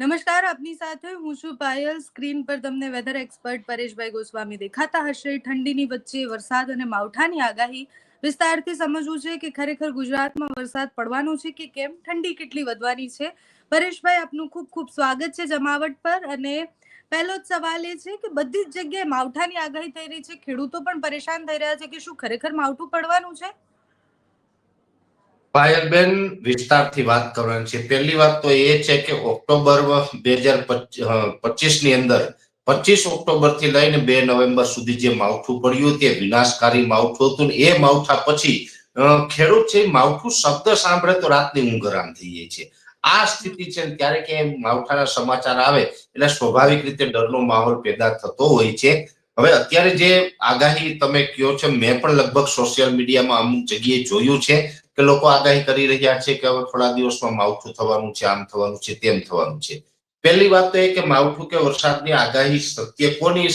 નમસ્કાર, આપની સાથે હું છું પાયલ. સ્ક્રીન પર તમને વેધર એક્સપર્ટ પરેશભાઈ ગોસ્વામી દેખાતા હશે. ઠંડીની વચ્ચે વરસાદ અને માવઠાની આગાહી વિસ્તારથી સમજવું છે કે ખરેખર ગુજરાતમાં વરસાદ પડવાનો છે કે કેમ? ઠંડી કેટલી વધવાની છે? પરેશભાઈ, આપનું ખૂબ ખૂબ સ્વાગત છે જમાવટ પર. અને પહેલો જ સવાલ એ છે કે બધી જ જગ્યાએ માવઠાની આગાહી થઈ રહી છે. ખેડૂતો પણ પરેશાન થઈ રહ્યા છે કે શું ખરેખર માવઠું પડવાનું છે? પાયલબેન વિસ્તારથી વાત કરવાની છે. પહેલી વાત તો એ છે કે ઓક્ટોબર બે હજાર પચીસની અંદર પચીસ ઓક્ટોબરથી લઈને બે નવેમ્બર સુધી જે માવઠું પડ્યું તે વિનાશકારી માવઠું હતું એ માવઠા પછી ખેડૂત છે માવઠું શબ્દ સાંભળે તો રાતની ઊંઘ આમ થઈ જાય છે. આ સ્થિતિ છે ત્યારે કે માવઠાના સમાચાર આવે એટલે સ્વાભાવિક રીતે ડરનો માહોલ પેદા થતો હોય છે. હવે અત્યારે જે આગાહી તમે કયો છો, મેં પણ લગભગ સોશિયલ મીડિયામાં અમુક જગ્યાએ જોયું છે. કે લોકો આગાહી કરી રહ્યા છે કે હવે થોડા દિવસમાં માવઠું થવાનું છે, આમ થવાનું છે, તેમ થવાનું છે. પહેલી વાત તો એ કે માવઠું કે વરસાદની આગાહી સત્ય કોની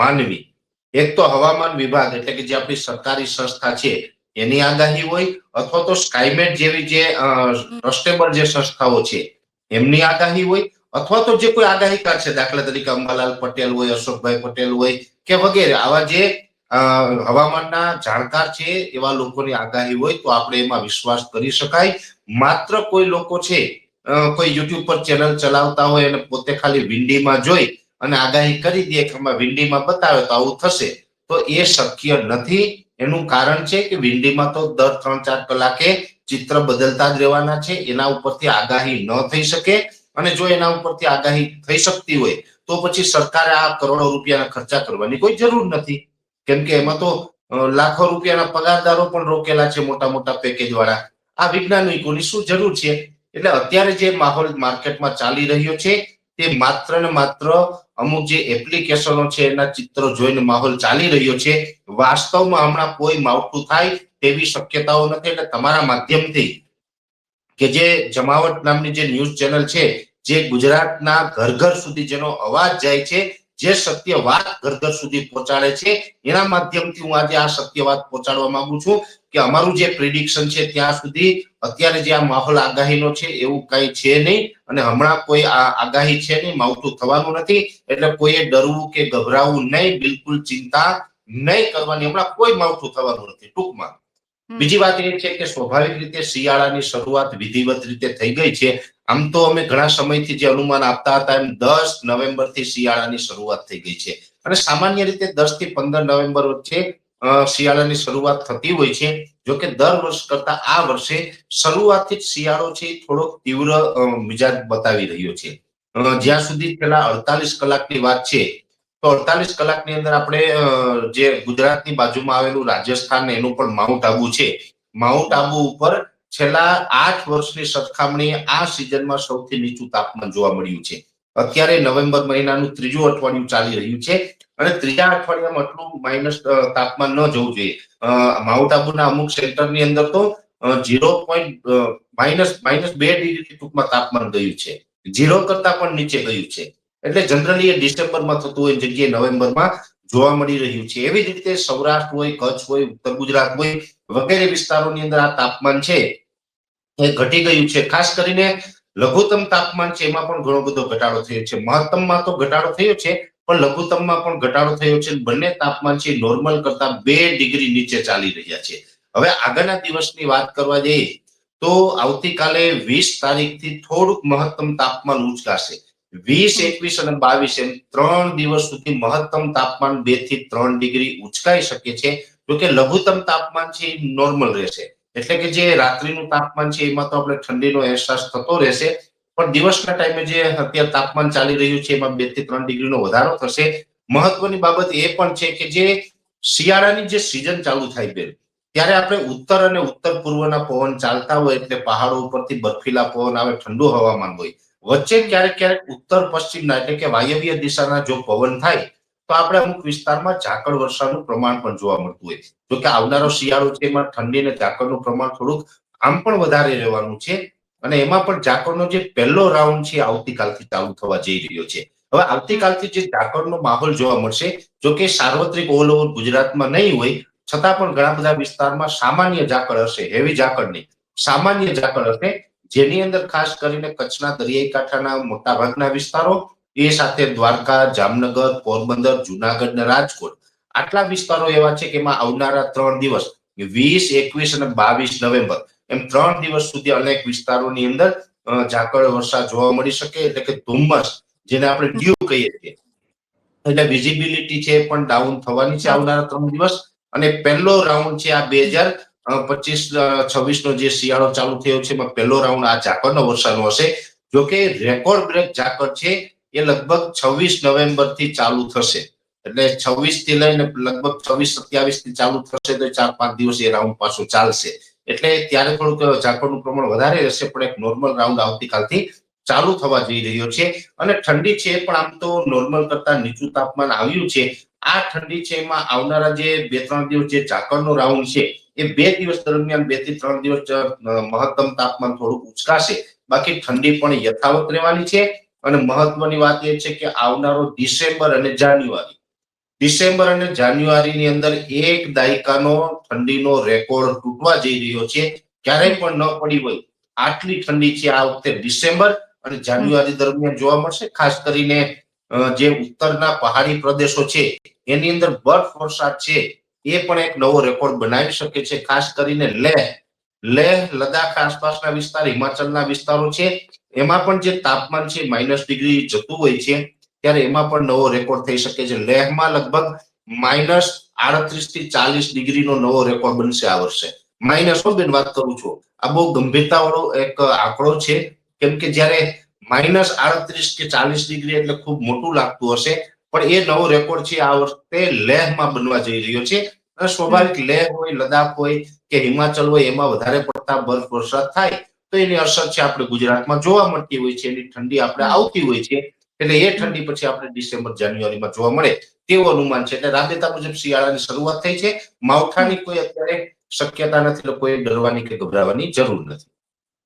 માનવી? એક તો હવામાન વિભાગ, એટલે કે જે આપણી સરકારી સંસ્થા છે, એની આગાહી હોય, અથવા તો સ્કાયમેટ જેવી જે ટ્રસ્ટેબલ જે સંસ્થાઓ છે, એમની આગાહી હોય, અથવા તો જે કોઈ આગાહીકાર છે, દાખલા તરીકે અંબાલાલ પટેલ હોય, અશોકભાઈ પટેલ હોય, કે વગેરે, આવા જે હવામાનના જાણકાર છે એવા લોકોની આગાહી હોય તો આપણે એમાં વિશ્વાસ કરી શકાય. માત્ર કોઈ લોકો છે કોઈ યુટ્યુબ પર ચેનલ ચલાવતા હોય અને પોતે ખાલી વિંડીમાં જોઈ અને આગાહી કરી દે કે વિંડીમાં બતાવે તો આવું થશે, તો એ શક્ય નથી. એનું કારણ છે કે વિંડીમાં તો દર ત્રણ ચાર કલાકે ચિત્ર બદલતા જ રહેવાના છે, એના ઉપરથી આગાહી ન થઈ શકે. અને જો એના ઉપરથી આગાહી થઈ શકતી હોય તો પછી સરકારે આ કરોડો રૂપિયાના ખર્ચા કરવાની કોઈ જરૂર નથી. કેમ કે એમાં તો લાખો રૂપિયાના પગારદારો પણ રોકેલા છે મોટા મોટા પેકેજ વાળા. આ વૈજ્ઞાનિકોની શું જરૂર છે? એટલે અત્યારે જે માહોલ માર્કેટમાં ચાલી રહ્યો છે, તે માત્ર ને માત્ર અમુક જે એપ્લિકેશનો છે, એના ચિત્રો જોઈને માહોલ ચાલી રહ્યો છે. વાસ્તવમાં હમણાં કોઈ માવઠું થાય તેવી શક્યતાઓ નથી. એટલે તમારા માધ્યમથી કે જે જમાવટ નામની જે ન્યૂઝ ચેનલ છે, જે ગુજરાતના ઘર ઘર સુધી જેનો અવાજ જાય છે જે સત્ય વાત ઘર સુધી પહોંચાડે છે એના માધ્યમથી હું આજે આ સત્ય વાત પહોંચાડવા માંગુ છું કે અમારું જે પ્રિડિક્શન છે ત્યાં સુધી અત્યારે જે આ માહોલ આગાહીનો છે એવું કઈ છે નહીં અને હમણાં કોઈ આ આગાહી છે નહીં માવઠું થવાનું નથી એટલે કોઈએ ડરવું કે ગભરાવું નહીં બિલકુલ ચિંતા નહીં કરવાની હમણાં કોઈ માવઠું થવાનું નથી ટૂંકમાં. બીજી વાત એ છે કે સ્વાભાવિક રીતે શિયાળાની શરૂઆત વિધિવત રીતે થઈ ગઈ છે આમ તો અમે ઘણા સમયથી જે અનુમાન આપતા હતા, એમ દસ નવેમ્બરથી શિયાળાની શરૂઆત થઈ ગઈ છે. અને સામાન્ય રીતે દસથી પંદર નવેમ્બર વચ્ચે શિયાળાની શરૂઆત થતી હોય છે. જો કે દર વર્ષ કરતા આ વર્ષે શરૂઆતથી જ શિયાળો છે થોડોક તીવ્ર મિજાજ બતાવી રહ્યો છે. જ્યાં સુધી છેલ્લા અડતાલીસ કલાકની વાત છે, તો અડતાલીસ કલાકની અંદર આપણે જે ગુજરાતની બાજુમાં આવેલું રાજસ્થાન એનું પણ માઉન્ટ આબુ છે. માઉન્ટ આબુ ઉપર છેલ્લા આઠ વર્ષની સરખામણીએ આ સિઝનમાં સૌથી નીચું તાપમાન જોવા મળ્યું છે. અત્યારે નવેમ્બર મહિનાનું ત્રીજું અઠવાડિયું ચાલી રહ્યું છે અને ત્રીજા અઠવાડિયામાં આટલું માઇનસ તાપમાન ન જવું જોઈએ. માઉન્ટ આબુના અમુક સેન્ટરની અંદર તો ઝીરો પોઈન્ટ માઇનસ માઇનસ બે ડિગ્રી ટૂંકમાં તાપમાન ગયું છે. ઝીરો કરતા પણ નીચે ગયું છે. એટલે જનરલી એ ડિસેમ્બરમાં થતું હોય જગ્યાએ નવેમ્બરમાં જોવા મળી રહ્યું છે. એવી જ રીતે સૌરાષ્ટ્ર હોય, કચ્છ હોય, ઉત્તર ગુજરાત હોય વગેરે વિસ્તારોની અંદર આ તાપમાન છે. એ ઘટી ગયું છે. ખાસ કરીને લઘુત્તમ તાપમાન છે એમાં પણ ઘણો બધો ઘટાડો થયો છે. મહત્તમમાં તો ઘટાડો થયો છે, પણ લઘુત્તમમાં પણ ઘટાડો થયો છે બંને તાપમાન છે નોર્મલ કરતા બે ડિગ્રી નીચે ચાલી રહ્યા છે. હવે આગળના દિવસની વાત કરવા જઈએ તો આવતીકાલે વીસ તારીખથી થોડુંક મહત્તમ તાપમાન ઉંચકાશે. વીસ, એકવીસ અને બાવીસ એમ ત્રણ દિવસ સુધી મહત્તમ તાપમાન બેથી ત્રણ ડિગ્રી ઉંચકાઈ શકે છે. જોકે લઘુત્તમ તાપમાન છે નોર્મલ રહેશે. એટલે કે જે રાત્રિનું તાપમાન છે, એમાં તો આપણે ઠંડીનો અહેસાસ થતો રહેશે. પણ દિવસના ટાઈમે જે અત્યારે તાપમાન ચાલી રહ્યું છે, એમાં બેથી ત્રણ ડિગ્રીનો વધારો થશે. મહત્વની બાબત એ પણ છે કે જે શિયાળાની જે સિઝન ચાલુ થાય બેન ત્યારે આપણે ઉત્તર અને ઉત્તર પૂર્વના પવન ચાલતા હોય, એટલે પહાડો ઉપરથી બર્ફીલા પવન આવે, ઠંડુ હવામાન હોય. વચ્ચે ક્યારેક ક્યારેક ઉત્તર પશ્ચિમના એટલે કે વાયવ્ય દિશાના જો પવન થાય તો આપણે અમુક વિસ્તારમાં ઝાકળ વર્ષાનું પ્રમાણ પણ જોવા મળતું હોય જો કે આવનારો શિયાળો છે, એમાં ઠંડી અને ઝાકળનું પ્રમાણ થોડુંક આમ પણ વધારે રહેવાનું છે અને એમાં પણ ઝાકળનો જે પહેલો રાઉન્ડ છે આવતીકાલથી ચાલુ થવા જઈ રહ્યો છે. હવે આવતીકાલથી જે ઝાકળનો માહોલ જોવા મળશે જો કે સાર્વત્રિક ઓલ ઓવર ગુજરાતમાં નહીં હોય, છતાં પણ ઘણા બધા વિસ્તારમાં સામાન્ય ઝાકળ હશે હેવી ઝાકળ નહીં. સામાન્ય ઝાકળ હશે, જેની અંદર ખાસ કરીને કચ્છના દરિયાઈ કાંઠાના મોટા ભાગના વિસ્તારો એ સાથે દ્વારકા, જામનગર, પોરબંદર, જુનાગઢ રાજકોટ. આટલા વિસ્તારો એવા છે કે એમાં આવનારા ત્રણ દિવસ, વીસ, એકવીસ અને બાવીસ નવેમ્બર, એમ ત્રણ દિવસ સુધી અનેક વિસ્તારોની અંદર ઝાકળ વરસાદ જોવા મળી શકે, એટલે કે ધુમ્મસ, જેને આપણે ડ્યુ કહીએ છીએ. એટલે વિઝિબિલિટી છે પણ ડાઉન થવાની છે આવનારા ત્રણ દિવસ. અને પહેલો રાઉન્ડ છે આ બે હજાર પચીસ છવ્વીસ નો જે શિયાળો ચાલુ થયો છે, એમાં પહેલો રાઉન્ડ આ ઝાકળનો વરસાદનો હશે. જોકે રેકોર્ડ બ્રેક ઝાકળ છે એ લગભગ છવ્વીસ નવેમ્બરથી ચાલુ થશે. એટલે છવ્વીસથી લઈને લગભગ છવ્વીસ સત્યાવીસથી ચાલુ થશે તો ચાર પાંચ દિવસ એ રાઉન્ડ પાછું ચાલશે. એટલે ત્યારે થોડુંક ઝાકળનું પ્રમાણ વધારે રહેશે, પણ એક નોર્મલ રાઉન્ડ આવતીકાલથી ચાલુ થવા જઈ રહ્યો છે. અને ઠંડી છે પણ આમ તો નોર્મલ કરતા નીચું તાપમાન આવ્યું છે. આ ઠંડી છે એમાં આવનારા જે બે ત્રણ દિવસ જે ઝાકળનો રાઉન્ડ છે, એ બે દિવસ દરમિયાન બેથી ત્રણ દિવસ મહત્તમ તાપમાન થોડું ઉચકાશે. બાકી ઠંડી પણ યથાવત રહેવાની છે. અને મહત્વની વાત એ છે કે આવનારો ડિસેમ્બર અને જાન્યુઆરી. ડિસેમ્બર અને જાન્યુઆરીની અંદર એક દાયકાનો ઠંડીનો રેકોર્ડ તૂટવા જઈ રહ્યો છે, ક્યારેય પણ ન પડી હોય. આટલી ઠંડી છે આ વખતે ડિસેમ્બર અને જાન્યુઆરી દરમિયાન જોવા મળશે, ખાસ કરીને જે ઉત્તરના પહાડી પ્રદેશો છે, એની અંદર બરફ વરસાદ છે, એ પણ એક નવો રેકોર્ડ બનાવી શકે છે, ખાસ કરીને લેહ. લેહ લદાખ આસપાસના વિસ્તાર, હિમાચલના વિસ્તારો છે એમાં પણ જે તાપમાન છે માઇનસ ડિગ્રી જતું હોય છે, ત્યારે એમાં પણ નવો રેકોર્ડ થઈ શકે છે. લેહમાં લગભગ માઇનસ આડત્રીસથી ચાલીસ ડિગ્રીનો નવો રેકોર્ડ બનશે આ વર્ષે. માઇનસ બેન, વાત કરું છું. આ બહુ ગંભીરતાવાળો એક આંકડો છે. કેમ કે જ્યારે માઇનસ આડત્રીસ કે ચાલીસ ડિગ્રી એટલે ખૂબ મોટું લાગતું હશે, પણ એ નવો રેકોર્ડ છે આ વખતે લેહમાં બનવા જઈ રહ્યો છે. સ્વાભાવિક લેહ હોય લદાખ હોય કે હિમાચલ હોય, એમાં વધારે પડતા બરફ વરસાદ થાય. તો એની અસર છે આપણે ગુજરાતમાં જોવા મળતી હોય છે એની ઠંડી આપણે આવતી હોય છે. એટલે એ ઠંડી પછી આપણે ડિસેમ્બર જાન્યુઆરીમાં જોવા મળે તેવું અનુમાન છે. એટલે રાબેતા મુજબ શિયાળાની શરૂઆત થઈ છે. માવઠાની કોઈ અત્યારે શક્યતા નથી લોકોએ ડરવાની કે ગભરાવાની જરૂર નથી.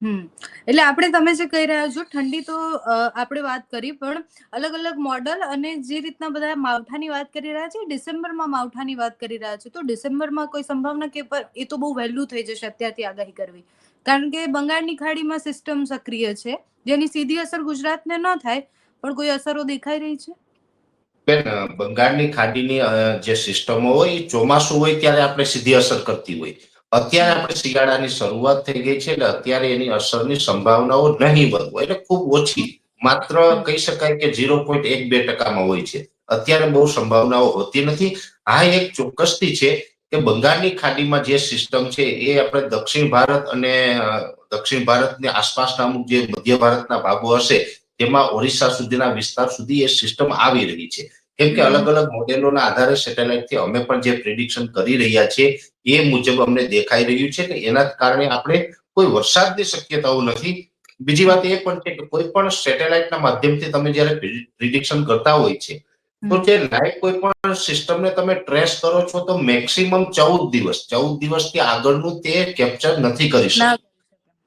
હમ. એટલે આપણે તમે જે કહી રહ્યા છો ઠંડી તો આપણે વાત કરી પણ અલગ અલગ મોડલ અને જે રીતના બધા માવઠાની વાત કરી રહ્યા છે ડિસેમ્બરમાં માવઠાની વાત કરી રહ્યા છે તો ડિસેમ્બરમાં કોઈ સંભાવના કે એ તો બહુ વહેલું થઈ જશે અત્યારથી આગાહી કરવી. કારણ કે બંગાળની ખાડીમાં સિસ્ટમ સક્રિય છે જેની સીધી અસર ગુજરાતને ન થાય પણ કોઈ અસરો દેખાઈ રહી છે? બેન બંગાળની ખાડીની જે સિસ્ટમો હોય એ ચોમાસું હોય ત્યારે આપણે સીધી અસર કરતી હોય. અત્યારે આપણે શિયાળાની શરૂઆત થઈ ગઈ છે એટલે અત્યારે એની અસરની સંભાવનાઓ નહીં વધુ એટલે ખૂબ ઓછી. માત્ર કહી શકાય કે ઝીરો પોઈન્ટ એક બે ટકામાં હોય છે. અત્યારે બહુ સંભાવનાઓ હોતી નથી. આ એક ચોક્કસથી છે કે બંગાળની ખાડીમાં જે સિસ્ટમ છે એ આપણે દક્ષિણ ભારત અને દક્ષિણ ભારતની આસપાસના અમુક જે મધ્ય ભારતના ભાગો હશે તેમાં ઓરિસ્સા સુધીના વિસ્તાર સુધી એ સિસ્ટમ આવી રહી છે. કેમ કે અલગ અલગ મોડેલોના આધારે સેટેલાઇટથી અમે પણ જે પ્રિડિક્શન કરી રહ્યા છીએ એ મુજબ અમને દેખાઈ રહ્યું છે કે એના કારણે આપણે કોઈ વરસાદની શક્યતાઓ નથી. બીજી વાત એ પણ છે કે કોઈ પણ સેટેલાઇટના માધ્યમથી તમે જ્યારે પ્રિડિક્શન કરતા હોય છે તો જે લાઈફ કોઈ પણ સિસ્ટમને તમે ટ્રેસ કરો છો તો મેક્સિમમ ચૌદ દિવસ ચૌદ દિવસથી આગળનું તે કેપ્ચર નથી કરી શકતું.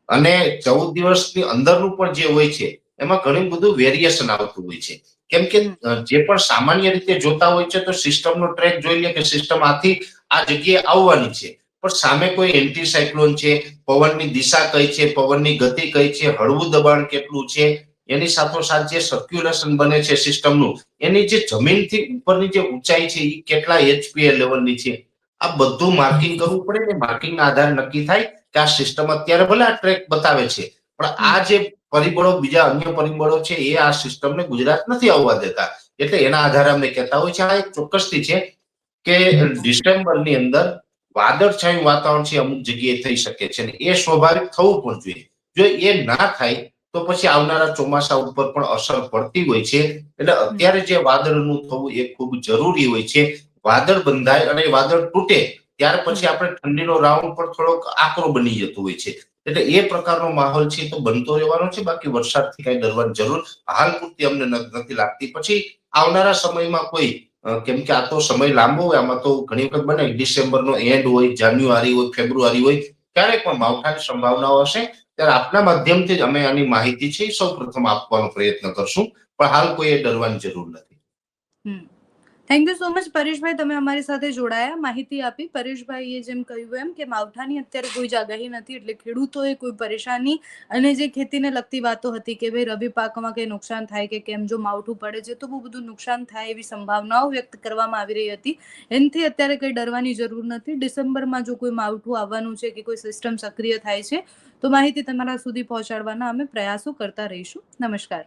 અને ચૌદ દિવસની અંદરનું પણ જે હોય છે એમાં ઘણું બધું વેરિએશન આવતું હોય છે. કેમ કે જે પણ સામાન્ય રીતે જોતા હોય છે તો સિસ્ટમનો ટ્રેક જોઈ લે કે સિસ્ટમ આથી આ જગ્યાએ આવવાની છે. પણ સામે કોઈ એન્ટી સાયક્લોન છે પવનની દિશા કઈ છે પવનની ગતિ કઈ છે હળવું દબાણ કેટલું છે એની સાથોસાથ જે સર્ક્યુલેશન બને છે સિસ્ટમનું એની જે જમીનથી ઉપરની જે ઊંચાઈ છે એ કેટલા એચપીએ લેવલની છે, આ બધું માર્કિંગ કરવું પડે ને માર્કિંગના આધારે નક્કી થાય કે આ સિસ્ટમ અત્યારે ભલે આ ટ્રેક બતાવે છે, પણ આ જે પરિબળો, બીજા અન્ય પરિબળો છે એ આ સિસ્ટમને ગુજરાત નથી આવવા દેતા. એટલે એના આધારે અમે કહેતા હોય છે, આ એક ચોક્કસથી છે કે ડિસેમ્બરની અંદર વાદળછાયું વાતાવરણ છે અમુક જગ્યાએ થઈ શકે છે અને એ સ્વાભાવિક થવું પણ જોઈએ. જો એ ના થાય તો પછી આવનારા ચોમાસા ઉપર પણ અસર પડતી હોય છે. એટલે અત્યારે જે વાદળનું થવું એ ખૂબ જરૂરી હોય છે. વાદળ બંધાય અને વાદળ તૂટે ત્યાર પછી આપણે ઠંડીનો રાઉન્ડ પણ થોડોક આકરો બની જતો હોય છે. એટલે એ પ્રકારનો માહોલ છે તો બનતો રહેવાનો છે. બાકી વરસાદથી કઈ ડરવાની જરૂર હાલ પૂરતી અમને નથી લાગતી. પછી આવનારા સમયમાં કોઈ કેમ કે આ તો સમય લાંબો હોય, આમાં તો ઘણી વખત બને ડિસેમ્બરનો એન્ડ હોય, જાન્યુઆરી હોય, ફેબ્રુઆરી હોય ક્યારેક પણ માવઠાની સંભાવનાઓ હશે. ત્યારે આપના માધ્યમથી જ અમે આની માહિતી છે એ સૌ પ્રથમ આપવાનો પ્રયત્ન કરશું. પણ હાલ કોઈએ ડરવાની જરૂર નથી. થેન્ક યુ સો મચ પરેશભાઈ, તમે અમારી સાથે જોડાયા. માહિતી આપી. પરેશભાઈએ જેમ કહ્યું એમ કે માવઠાની અત્યારે કોઈ જાગાહી નથી, એટલે ખેડૂતોએ કોઈ પરેશાની અને જે ખેતીને લગતી વાતો હતી કે ભાઈ રવિ પાકમાં કંઈ નુકસાન થાય કે કેમ જો માવઠું પડે છે, તો બહુ બધું નુકસાન થાય એવી સંભાવનાઓ વ્યક્ત કરવામાં આવી રહી હતી. એનાથી અત્યારે કંઈ ડરવાની જરૂર નથી. ડિસેમ્બરમાં જો કોઈ માવઠું આવવાનું છે કે કોઈ સિસ્ટમ સક્રિય થાય છે, તો માહિતી તમારા સુધી પહોંચાડવાના અમે પ્રયાસો કરતા રહીશું. નમસ્કાર.